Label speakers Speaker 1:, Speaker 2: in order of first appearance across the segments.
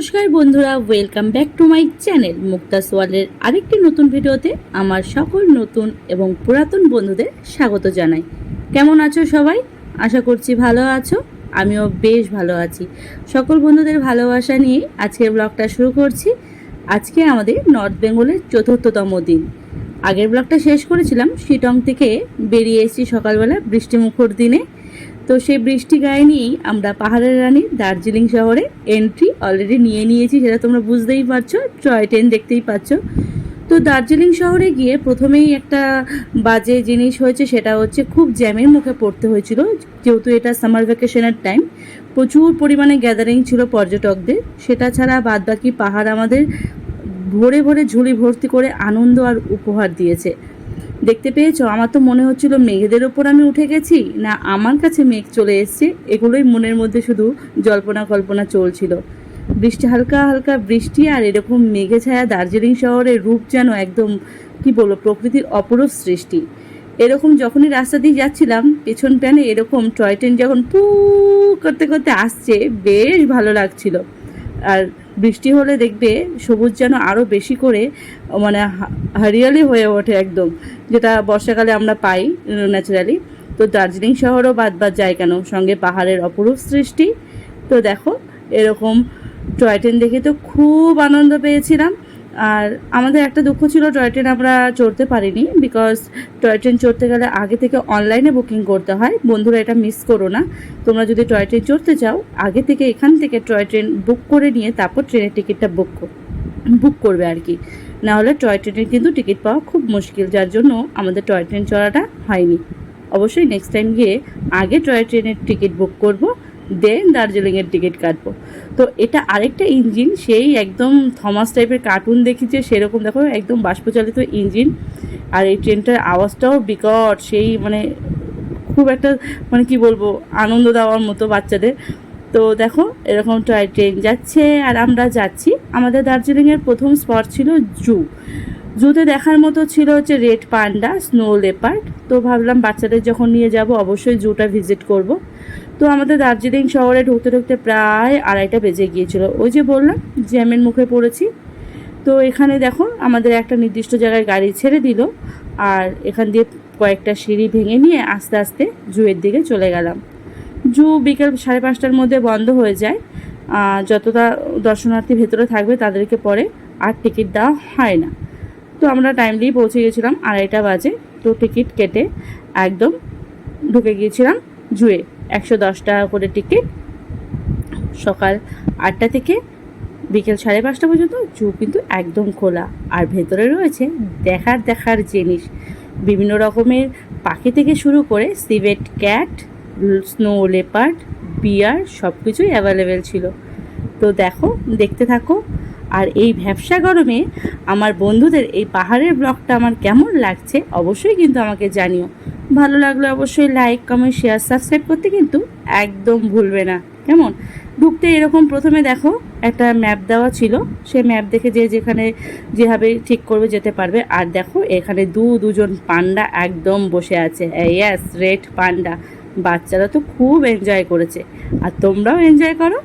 Speaker 1: নমস্কার বন্ধুরা welcome back to my channel Mukta সোয়ালের আরেকটি নতুন ভিডিওতে আমার সকল নতুন এবং পুরাতন বন্ধুদের স্বাগত জানাই। কেমন আছো সবাই? আশা করছি ভালো আছো, আমিও বেশ ভালো আছি। সকল বন্ধুদের ভালোবাসা নিয়ে আজকের ব্লগটা শুরু করছি। আজকে আমাদের নর্থ বেঙ্গলের চতুর্থতম দিন। আগের ব্লগটা শেষ করেছিলাম, শিটং থেকে বেরিয়ে এসেছি সকালবেলা বৃষ্টিমুখর দিনে। তো সেই বৃষ্টি গায়ে নিয়েই আমরা পাহাড়ের রানী দার্জিলিং শহরে এন্ট্রি অলরেডি নিয়ে নিয়েছি, সেটা তোমরা বুঝতেই পারছ টয় ট্রেন দেখতেই পাচ্ছ। তো দার্জিলিং শহরে গিয়ে প্রথমেই একটা বাজে জিনিস হয়েছে, সেটা হচ্ছে খুব জ্যামের মুখে পড়তে হয়েছিল, যেহেতু এটা সামার ভ্যাকেশনের টাইম প্রচুর পরিমাণে গ্যাদারিং ছিল পর্যটকদের, সেটা ছাড়া বাদবাকি পাহাড় আমাদের ভরে ভরে ঝুলি ভর্তি করে আনন্দ আর উপহার দিয়েছে। দেখতে পেয়েছ? আমার তো মনে হচ্ছিল মেঘেদের ওপর আমি উঠে গেছি। না, আমার কাছে মেঘ চলে এসছে। এগুলোই মনের মধ্যে শুধু জল্পনা কল্পনা চলছিল। বৃষ্টি, হালকা হালকা বৃষ্টি আর এরকম মেঘে ছায়া দার্জিলিং শহরের রূপ যেন একদম, কি বলব, প্রকৃতির অপরূপ সৃষ্টি। এরকম যখনই রাস্তা দিয়ে যাচ্ছিলাম, পেছন প্যানে এরকম টয় ট্রেন যখন পু করতে করতে আসছে, বেশ ভালো লাগছিল। আর বৃষ্টি হলে দেখবে সবুজ যেন আরও বেশি করে মানে হারিয়ালি হয়ে ওঠে একদম, যেটা বর্ষাকালে আমরা পাই ন্যাচারালি তো দার্জিলিং শহরও বাদ বাদ যায় কেন? সঙ্গে পাহাড়ের অপরূপ সৃষ্টি। তো দেখো, এরকম টয় ট্রেন দেখে তো খুব আনন্দ পেয়েছিলাম। আর আমাদের একটা দুঃখ ছিল টয় ট্রেন আমরা চড়তে পারিনি বিকজ টয় ট্রেন চড়তে গেলে আগে থেকে অনলাইনে বুকিং করতে হয়। বন্ধুরা, এটা মিস করো না। তোমরা যদি টয় ট্রেন চড়তে চাও, আগে থেকে এখান থেকে টয় ট্রেন বুক করে নিয়ে তারপর ট্রেনের টিকিটটা বুক বুক করবে আর কি। না হলে টয় ট্রেনের কিন্তু টিকিট পাওয়া খুব মুশকিল, যার জন্য আমাদের টয় ট্রেন চড়াটা হয়নি। অবশ্যই নেক্সট টাইম গিয়ে আগে টয় ট্রেনের টিকিট বুক করব। দেন দার্জিলিংয়ের টিকিট কাটবো। তো এটা আরেকটা ইঞ্জিন, সেই একদম থমাস টাইপের কার্টুন দেখিছে সেরকম দেখো, একদম বাষ্পচালিত ইঞ্জিন। আর এই ট্রেনটার আওয়াজটাও বিকট, সেই মানে খুব একটা মানে কি বলব, আনন্দ দেওয়ার মতো বাচ্চাদের। তো দেখো, এরকম টয় ট্রেন যাচ্ছে, আর আমরা যাচ্ছি। আমাদের দার্জিলিংয়ের প্রথম স্পট ছিল জু। জুতে দেখার মতো ছিল হচ্ছে রেড পান্ডা, স্নো লেপার্ড। তো ভাবলাম বাচ্চাদের যখন নিয়ে যাব, অবশ্যই জুটা ভিজিট করব। তো আমাদের দার্জিলিং শহরে ঢুকতে ঢুকতে প্রায় আড়াইটা বেজে গিয়েছিল। ওই যে বললাম, জ্যামের মুখে পড়েছি। তো এখানে দেখো, আমাদের একটা নির্দিষ্ট জায়গায় গাড়ি ছেড়ে দিল আর এখান দিয়ে কয়েকটা সিঁড়ি ভেঙে নিয়ে আস্তে আস্তে জুয়ের দিকে চলে গেলাম। জু বিকেল সাড়ে পাঁচটার মধ্যে বন্ধ হয়ে যায়। যতটা দর্শনার্থী ভেতরে থাকবে তাদেরকে পরে আর টিকিট দেওয়া হয় না। তো আমরা টাইমলি পৌঁছে গেছিলাম আড়াইটা বাজে। তো টিকিট কেটে একদম ঢুকে গিয়েছিলাম জুয়ে। একশো দশ টাকা করে টিকিট সকাল আটটা থেকে বিকেল সাড়ে পাঁচটা পর্যন্ত জু কিন্তু একদম খোলা। আর ভেতরে রয়েছে দেখার দেখার জিনিস। বিভিন্ন রকমের পাখি থেকে শুরু করে civet cat, snow, leopard, bear সব কিছুই অ্যাভেলেবেল ছিল। তো দেখো, দেখতে থাকো। আর এই ভ্যাবসা গরমে আমার বন্ধুদের এই পাহাড়ের ব্লগটা আমার কেমন লাগছে অবশ্যই কিন্তু আমাকে জানিও। ভালো লাগলে অবশ্যই লাইক কমেন্ট শেয়ার সাবস্ক্রাইব করতে কিন্তু একদম ভুলবে না। কেমন? ঢুকতে এরকম প্রথমে দেখো একটা ম্যাপ দেওয়া ছিল। সে ম্যাপ দেখে যে যেখানে যেভাবে ঠিক করবে যেতে পারবে। আর দেখো এখানে দু দুজন পান্ডা একদম বসে আছে। ইয়াস রেড পান্ডা বাচ্চারা তো খুব এনজয় করেছে। আর তোমরাও এনজয় করো।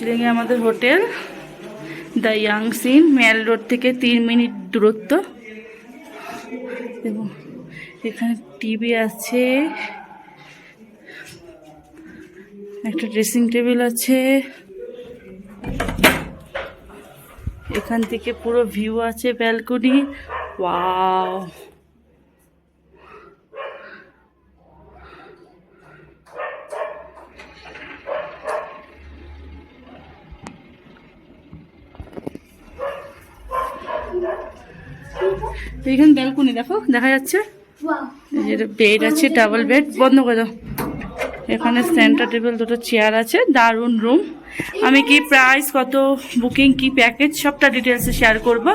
Speaker 1: দার্জিলিংয়ে আমাদের হোটেল, দ্য ইয়াং সিন মেল রোড থেকে তিন মিনিট দূরত্ব। এবং এখানে টিভি আছে, একটা ড্রেসিং টেবিল আছে। এখান থেকে পুরো ভিউ আছে ব্যালকনি। ওয়াও! এখানে ব্যালকনি দেখো দেখা যাচ্ছে? বেড আছে ডাবল বেড বন্ধ করে দাও। এখানে সেন্টার টেবিল দুটো চেয়ার আছে দারুণ রুম। আমি কি প্রাইস কত বুকিং কি প্যাকেজ সবটা ডিটেলসে শেয়ার করব।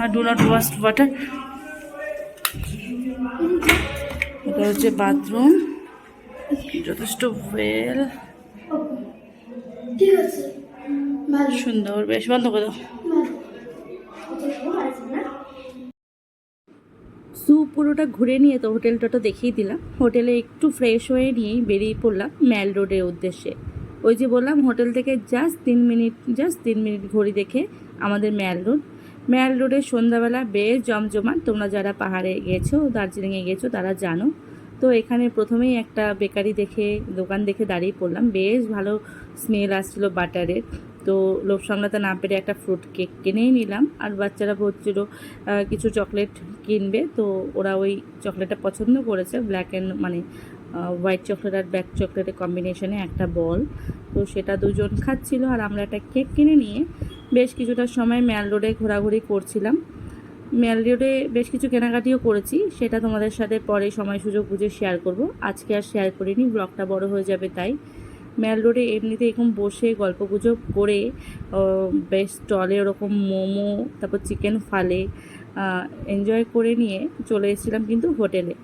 Speaker 1: আর ডু নট ওয়াস্ট ওয়াটার এটা হচ্ছে বাথরুম। যথেষ্ট ওয়েল সুন্দর বেশ বন্ধ করে দাও। সু পুরোটা ঘুরে নিয়ে তো হোটেলটা তো দেখিয়ে দিলাম। হোটেলে একটু ফ্রেশ হয়ে নিয়েই বেরিয়ে পড়লাম ম্যাল রোডের উদ্দেশ্যে। ওই যে বললাম, হোটেল থেকে জাস্ট তিন মিনিট জাস্ট তিন মিনিট ঘড়ি দেখে আমাদের ম্যাল রোড। ম্যাল রোডে সন্ধ্যাবেলা বেশ জমজমাট। তোমরা যারা পাহাড়ে গেছো, দার্জিলিংয়ে গেছো, তারা জানো। তো এখানে প্রথমেই একটা বেকারি দেখে, দোকান দেখে দাঁড়িয়ে পড়লাম। বেশ ভালো স্মেল আসছিল বাটারের তো লোভ সামলাতে না পেরে একটা ফ্রুট কেক কিনেই নিলাম। আর বাচ্চারা বলছিল কিছু চকলেট কিনবে। তো ওরা ওই চকলেটটা পছন্দ করেছে। ব্ল্যাক অ্যান্ড মানে হোয়াইট চকলেট আর ব্ল্যাক চকলেটের কম্বিনেশনে একটা বল তো সেটা দুজন খাচ্ছিল। আর আমরা একটা কেক কিনে নিয়ে বেশ কিছুটা সময় ম্যাল রোডে ঘোরাঘুরি করছিলাম। ম্যাল রোডে বেশ কিছু কেনাকাটিও করেছি। সেটা তোমাদের সাথে পরে সময় সুযোগ বুঝে শেয়ার করব। আজকে আর শেয়ার করিনি। ব্লগটা বড় হয়ে যাবে তাই। ম্যাল রোডে এমনিতে এরকম বসে গল্প গুজব করে বেশ স্টলে ওরকম মোমো, তারপর চিকেন ফালে এনজয় করে নিয়ে চলে এসেছিলাম কিন্তু হোটেলে।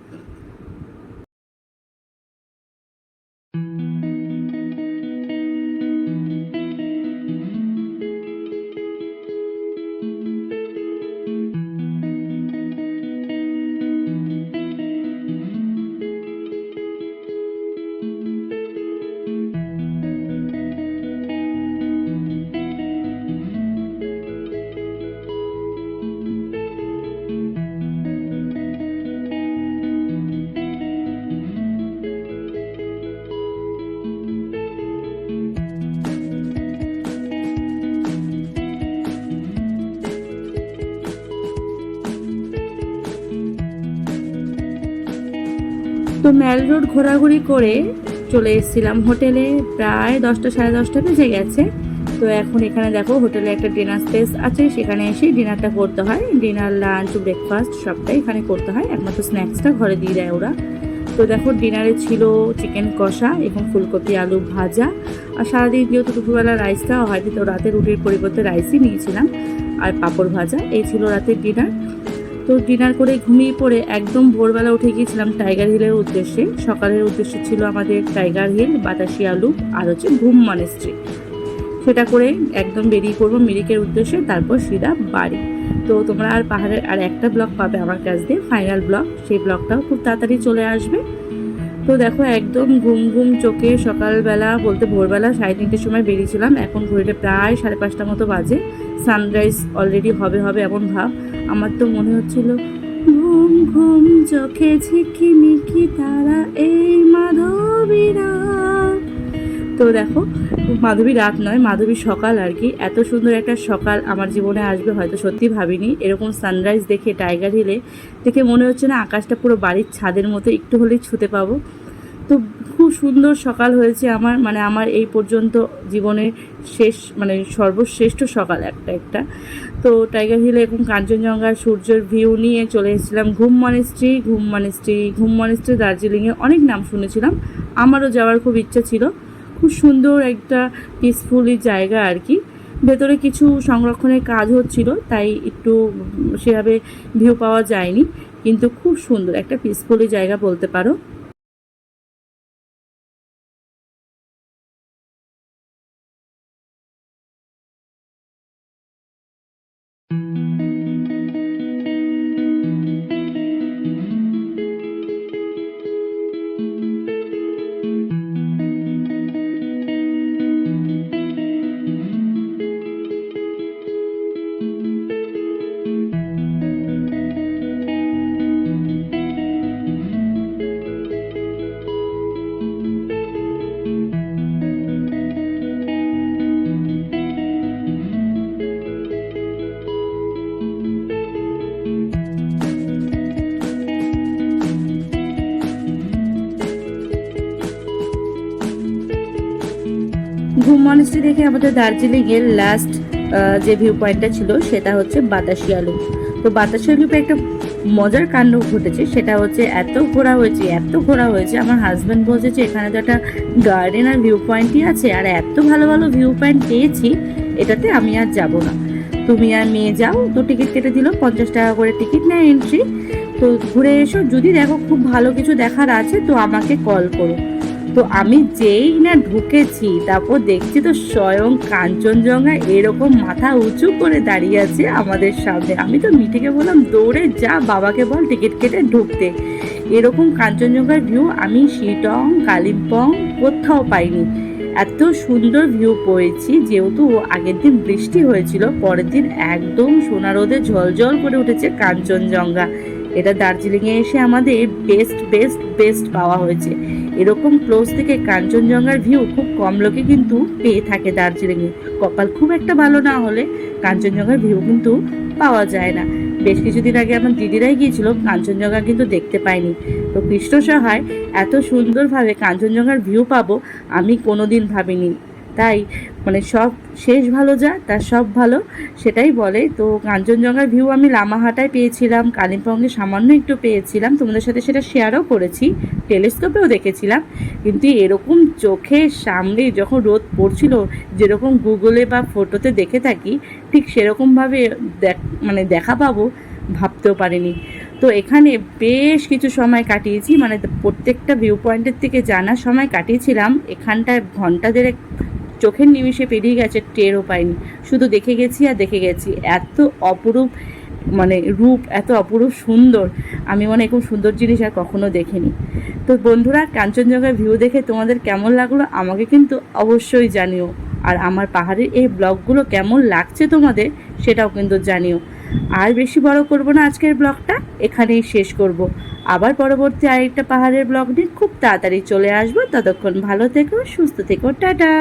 Speaker 1: তো ম্যাল রোড ঘোরাঘুরি করে চলে এসেছিলাম হোটেলে। প্রায় দশটা, সাড়ে দশটা বেজে গেছে। তো এখন এখানে দেখো হোটেলে একটা ডিনার স্পেস আছে, সেখানে এসে ডিনারটা করতে হয়। ডিনার, লাঞ্চ, ব্রেকফাস্ট সবটাই এখানে করতে হয়। একমাত্র স্ন্যাক্সটা ঘরে দিয়ে দেয় ওরা। তো দেখো ডিনারে ছিল চিকেন কষা এবং ফুলকপি, আলু ভাজা। আর সারাদিন যেহেতু দুপুরবেলা রাইস খাওয়া হয়নি, তো রাতে রুটির পরিবর্তে রাইসই নিয়েছিলাম। আর পাঁপড় ভাজা, এই ছিল রাতের ডিনার। তো ডিনার করে ঘুমিয়ে পড়ে একদম ভোরবেলা উঠে গিয়েছিলাম টাইগার হিলের উদ্দেশ্যে। সকালের উদ্দেশ্য ছিল আমাদের টাইগার হিল, বাতাসি আলু আর হচ্ছে ঘুম মনেস্ট্রি সেটা করে একদম বেরিয়ে পড়ব মিরিকের উদ্দেশ্যে, তারপর সিধা বাড়ি। তো তোমরা আর পাহাড়ের আর একটা ব্লক পাবে আমার কাছ দিয়ে, ফাইনাল ব্লক সেই ব্লকটাও খুব তাড়াতাড়ি চলে আসবে। তো দেখো, একদম ঘুম ঘুম চোখে সকালবেলা বলতে ভোরবেলা সাড়ে তিনটের সময় বেরিয়েছিলাম। এখন ঘড়িটা প্রায় সাড়ে পাঁচটা মতো বাজে। সানরাইজ অলরেডি হবে হবে এমন ভাব। আমার তো মনে হচ্ছিল, ঘুম ঘুম চোখে ঝিকিমিকি তারা এই মাধবী রাত তো দেখো, মাধবী রাত নয়, মাধবী সকাল আর কি। এত সুন্দর একটা সকাল আমার জীবনে আসবে, হয়তো সত্যি ভাবিনি। এরকম সানরাইজ দেখে টাইগার হিলে দেখে মনে হচ্ছে না আকাশটা পুরো বাড়ির ছাদের মতো, একটু হলেই ছুতে পাবো। তো খুব সুন্দর সকাল হয়েছে আমার মানে আমার এই পর্যন্ত জীবনের শেষ মানে সর্বশ্রেষ্ঠ সকাল একটা একটা। তো টাইগার হিলে এবং কাঞ্চনজঙ্ঘার সূর্যের ভিউ নিয়ে চলে এসেছিলাম। ঘুম মনেস্ট্রি ঘুম মনেস্ট্রি ঘুম মনেস্ট্রি দার্জিলিংয়ে অনেক নাম শুনেছিলাম। আমারও যাওয়ার খুব ইচ্ছা ছিল। খুব সুন্দর একটা পিসফুলি জায়গা আর কি। ভেতরে কিছু সংরক্ষণের কাজ হচ্ছিল তাই একটু সেভাবে ভিউ পাওয়া যায়নি, কিন্তু খুব সুন্দর, একটা পিসফুলি জায়গা বলতে পারো। ঘুম মনেস্ট্রি দেখে আমাদের দার্জিলিংয়ের লাস্ট যে ভিউ পয়েন্টটা ছিল, সেটা হচ্ছে বাতাসি আলু। তো বাতাসি আলুতে একটা মজার কাণ্ড ঘটেছে, সেটা হচ্ছে এত ঘোরা হয়েছে, এত ঘোরা হয়েছে, আমার হাজব্যান্ড বলছে যে এখানে তো একটা গার্ডেন আর ভিউ পয়েন্টই আছে, আর এত ভালো ভালো ভিউ পয়েন্ট পেয়েছি, এটাতে আমি আর যাব না। তুমি আর মেয়ে যাও, তো টিকিট কেটে দিল, পঞ্চাশ টাকা করে টিকিট নেয় এন্ট্রি তো ঘুরে এসো, যদি দেখো খুব ভালো কিছু দেখার আছে, তো আমাকে কল করো। তো আমি যেই না ঢুকেছি, তারপর দেখছি তো স্বয়ং কাঞ্চনজঙ্ঘা এরকম মাথা উঁচু করে দাঁড়িয়ে আছে আমাদের সামনে। আমি তো মিঠিকে বললাম, দৌড়ে যা, বাবাকে বল টিকিট কেটে ঢুকতে। এরকম কাঞ্চনজঙ্ঘার ভিউ আমি শিটং, কালিম্পং কোথাও পাইনি। এত সুন্দর ভিউ পেয়েছি, যেহেতু আগের দিন বৃষ্টি হয়েছিল, পরের দিন একদম সোনা রোদে ঝলঝল করে উঠেছে কাঞ্চনজঙ্ঘা। এটা দার্জিলিংয়ে এসে আমাদের বেস্ট বেস্ট বেস্ট পাওয়া হয়েছে। এরকম ক্লোজ থেকে কাঞ্চনজঙ্ঘার ভিউ খুব কম লোকে কিন্তু পেয়ে থাকে দার্জিলিংয়ে। কপাল খুব একটা ভালো না হলে কাঞ্চনজঙ্ঘার ভিউ কিন্তু পাওয়া যায় না। বেশ কিছুদিন আগে আমার দিদিরাই গিয়েছিল, কাঞ্চনজঙ্ঘা কিন্তু দেখতে পাইনি। তো কৃষ্ণ সহায়, এত সুন্দরভাবে কাঞ্চনজঙ্ঘার ভিউ পাবো, আমি কোনোদিন ভাবিনি। তাই মানে সব শেষ ভালো যা, তার সব ভালো, সেটাই বলে। তো কাঞ্চনজঙ্ঘার ভিউ আমি লামাহাটায় পেয়েছিলাম, কালিম্পংয়ে সামান্য একটু পেয়েছিলাম। তোমাদের সাথে সেটা শেয়ারও করেছি টেলিস্কোপেও দেখেছিলাম। কিন্তু এরকম চোখের সামনে যখন রোদ পড়ছিল, যেরকম গুগলে বা ফটোতে দেখে থাকি, ঠিক সেরকমভাবে দেখ মানে দেখা পাবো, ভাবতেও পারিনি। তো এখানে বেশ কিছু সময় কাটিয়েছি মানে প্রত্যেকটা ভিউ পয়েন্টের থেকে জানার সময় কাটিয়েছিলাম। এখানটায় ঘণ্টা দেড়েক চোখের নিমিষে পেরিয়ে গেছে টেরও পাইনি। শুধু দেখে গেছি আর দেখে গেছি। এত অপরূপ মানে রূপ, এত অপরূপ সুন্দর। আমি মনে এরকম সুন্দর জিনিস আর কখনো দেখিনি। তো বন্ধুরা কাঞ্চনজঙ্ঘার ভিউ দেখে তোমাদের কেমন লাগল আমাকে কিন্তু অবশ্যই জানিও। আর আমার পাহাড়ের এই ব্লগগুলো কেমন লাগছে তোমাদের সেটাও কিন্তু জানিও। আর বেশি বড় করব না আজকের ব্লগটা, এখানেই শেষ করব। আবার পরবর্তী আরেকটা পাহাড়ের ব্লগ নিয়ে খুব তাড়াতাড়ি চলে আসব। ততক্ষণ ভালো থেকো, সুস্থ থেকো, টাটা।